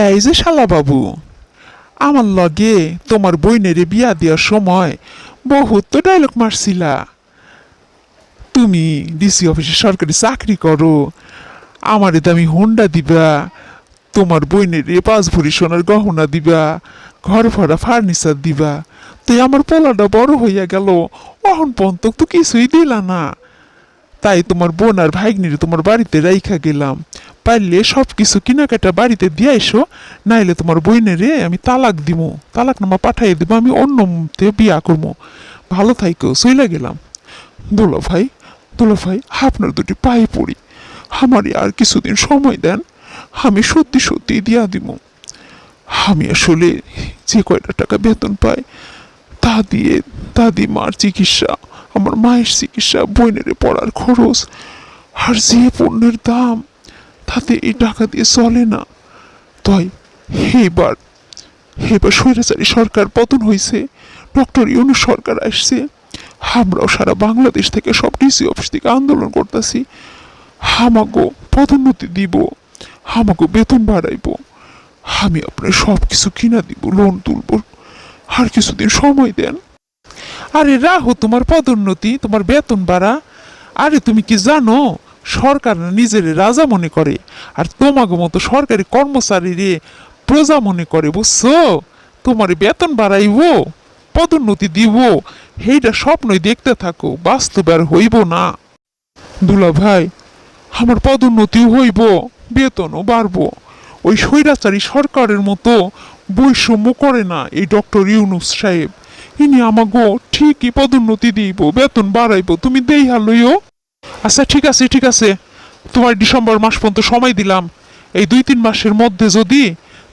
এই যে শালা বাবু আমার লগে তোমার বইনেরে বিয়া দেওয়ার সময় বহুত তো ডায়লগ মারছিলা। তুমি ডিসি অফিসে সরকারি চাকরি করো, আমারে দামি হোন্ডা দিবা, তোমার বইনের এ পাঁচ ভরি সোনার গহনা দিবা, ঘর ভরা ফার্নিচার দিবা। তো আমার পোলাটা বড় হইয়া গেল, অহন পন্ত তো কিছুই দিলা না। তাই তোমার বোন আর ভাগ্নির তোমার বাড়িতে রাইখা গেলাম। পারলে সব কিছু কেনাকাটা বাড়িতে দিয়ে এসো নাইলে তোমার বইনেরে আমি তালাক দিমু। তালাক নামা পাঠাইয়ে দিব, আমি অন্য অন্যতে বিয়া করব ভালো থাইকো, চইলা গেলাম। দুলা ভাই দুলা ভাই, আপনার দুটি পায়ে পড়ি। আমারই আর কিছুদিন সময় দেন, আমি সত্যি সত্যি দিয়া দিব আমি আসলে যে কয়টা টাকা বেতন পাই, তা দিয়ে দাদি মার চিকিৎসা, আমার মায়ের চিকিৎসা, বইনের পড়ার খরচ, আর যে পণ্যের দাম তাতে এই টাকা দিয়ে চলে না। তাই এবার এবার স্বৈরাচারী সরকার পতন হয়েছে ডক্টর ইউনু সরকার আসছে। আমরাও সারা বাংলাদেশ থেকে সব ডিসি অফিস থেকে আন্দোলন করতেছি। আমাগো পদোন্নতি দিব, আমাগো বেতন বাড়াইব। আমি আপনার সব কিছু কিনা দিব, লোন তুলব। আর কিছুদিন সময় দেন। আরে রাহো, তোমার পদোন্নতি, তোমার বেতন বাড়া। আরে তুমি কি জানো সরকার নিজের রাজা মনে করে, আর তোমাকে মতো সরকারি কর্মচারীরে প্রজা মনে করে, বুঝছ? তোমার বেতন বাড়াইব, পদোন্নতি দিব, সেইটা স্বপ্নই দেখতে থাকো, বাস্তবে আর হইব না। দুলা ভাই, আমার পদোন্নতিও হইব, বেতনও বাড়বো। ওই স্বৈরাচারী সরকারের মতো বৈষম্য করে না এই ডক্টর ইউনুস সাহেব। ইনি আমাগো ঠিকই পদোন্নতি দিব, বেতন বাড়াইব, তুমি দেই হালইও আচ্ছা ঠিক আছে ঠিক আছে। তোমার ডিসেম্বর মাস পর্যন্ত সময় দিলাম। এই দুই তিন মাসের মধ্যে যদি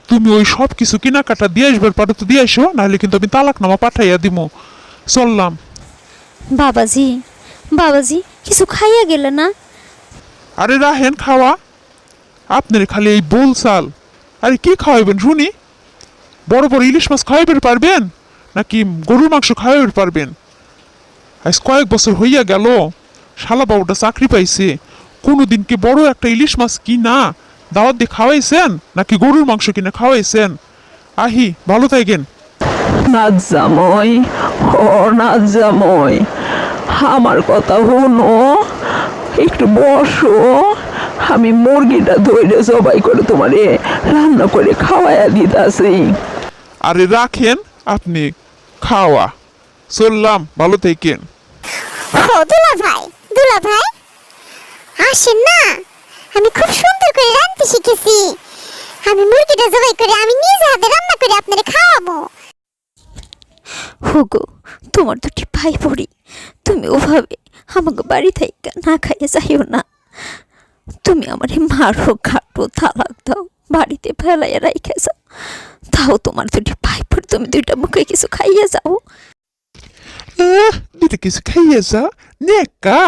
তুমি ওই সব কিছু কেনাকাটা দিয়ে আসবার পারো তো দিয়ে আসো নাহলে কিন্তু আমি তালাকনামা পাঠাইয়া দিব চললাম। বাবাজি বাবাজি কিছু খাইয়া গেলে না? আরে রাহেন খাওয়া। আপনার খালি এই বোল চাল। আরে কি খাওয়াবেন শুনি? বড় বড় ইলিশ মাছ খাওয়াইবার পারবেন নাকি গরুর মাংস খাওয়াইবার পারবেন? আজ কয়েক বছর হইয়া গেল। শালা বাবুটা চাকরি পাইছে। কোনোদিন কি বড় একটা ইলিশ মাছ কি না দাওয়াত দিয়ে খাওয়াইছেন নাকি গরুর মাংস কিনে খাওয়াইছেন? আহি ভালো থাকেন। ও আমার কথা হনো একটু বসো আমি মুরগিটা ধরে জবাই করে তোমারে রান্না করে খাওয়াইয়া দিতাছি। আরে রাখেন আপনি খাওয়া। চললাম ভালো থাকেন। ভাই আসেন না আমি খুব সুন্দর করে রাঁধতে শিখেছি। আমি মুরগিটা জবাই করে আমি নিজ হাতে রান্না করে আপনারে খাওয়াবো। হুগো তোমার দুটি ভাই পড়ি তুমি ওভাবে আমাকে বাড়ি থেকে না খাইয়ে যাইও না। তুমি আমার মারো ঘাটো তালাক দাও বাড়িতে ফেলাইয়া রাইখে যাও। তাও তোমার দুটি ভাই পড়ি তুমি দুইটা মুখে কিছু খাইয়ে যাও। আহ, দুটো কিছু খাইয়ে যা নেকা!